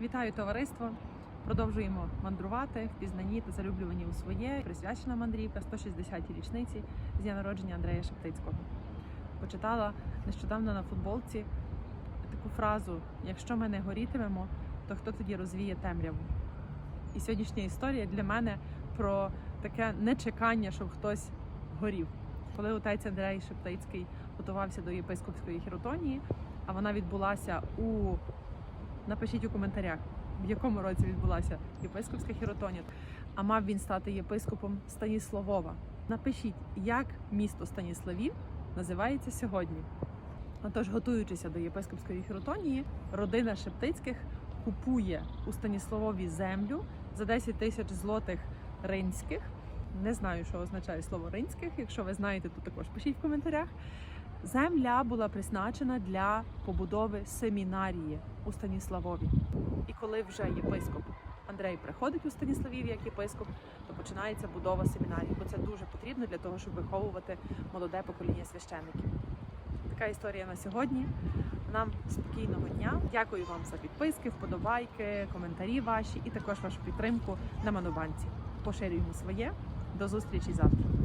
Вітаю товариство! Продовжуємо мандрувати в пізнанні та залюблюванні у своє. Присвячена мандрівка 160-й річниці з дня народження Андрея Шептицького. Почитала нещодавно на футболці таку фразу: якщо ми не горітимемо, то хто тоді розвіє темряву? І сьогоднішня історія для мене про таке нечекання, щоб хтось горів. Коли отець Андрей Шептицький готувався до єпископської хіротонії, а вона відбулася у Напишіть у коментарях, в якому році відбулася єпископська хіротонія. А мав він стати єпископом Станіславова. Напишіть, як місто Станіславів називається сьогодні. Отож, готуючися до єпископської хіротонії, родина Шептицьких купує у Станіславові землю за 10 тисяч злотих ринських. Не знаю, що означає слово ринських. Якщо ви знаєте, то також пишіть в коментарях. Земля була призначена для побудови семінарії у Станіславові. І коли вже єпископ Андрей приходить у Станіславів як єпископ, то починається будова семінарії, бо це дуже потрібно для того, щоб виховувати молоде покоління священників. Така історія на сьогодні. Нам спокійного дня. Дякую вам за підписки, вподобайки, коментарі ваші і також вашу підтримку на Манобанці. Поширюємо своє. До зустрічі завтра.